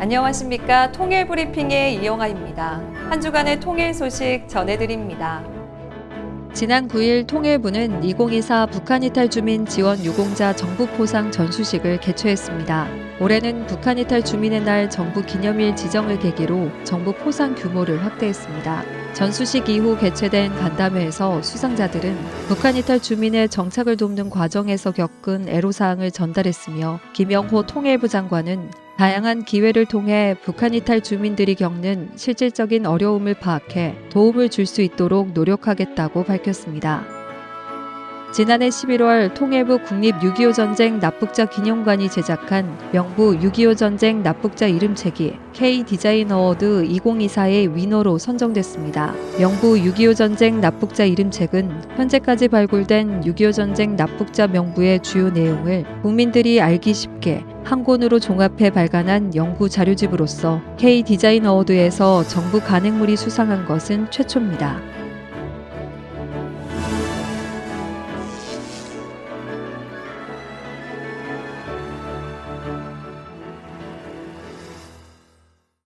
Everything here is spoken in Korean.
안녕하십니까. 통일 브리핑의 이영아입니다. 한 주간의 통일 소식 전해드립니다. 지난 9일 통일부는 2024 북한 이탈 주민 지원 유공자 정부 포상 전수식을 개최했습니다. 올해는 북한 이탈 주민의 날 정부 기념일 지정을 계기로 정부 포상 규모를 확대했습니다. 전수식 이후 개최된 간담회에서 수상자들은 북한 이탈 주민의 정착을 돕는 과정에서 겪은 애로사항을 전달했으며 김영호 통일부 장관은 다양한 기회를 통해 북한 이탈 주민들이 겪는 실질적인 어려움을 파악해 도움을 줄 수 있도록 노력하겠다고 밝혔습니다. 지난해 11월 통일부 국립 6.25 전쟁 납북자 기념관이 제작한 명부 6.25 전쟁 납북자 이름책이 K 디자인 어워드 2024의 위너로 선정됐습니다. 명부 6.25 전쟁 납북자 이름책은 현재까지 발굴된 6.25 전쟁 납북자 명부의 주요 내용을 국민들이 알기 쉽게 한 권으로 종합해 발간한 연구 자료집으로서 K 디자인 어워드에서 정부 간행물이 수상한 것은 최초입니다.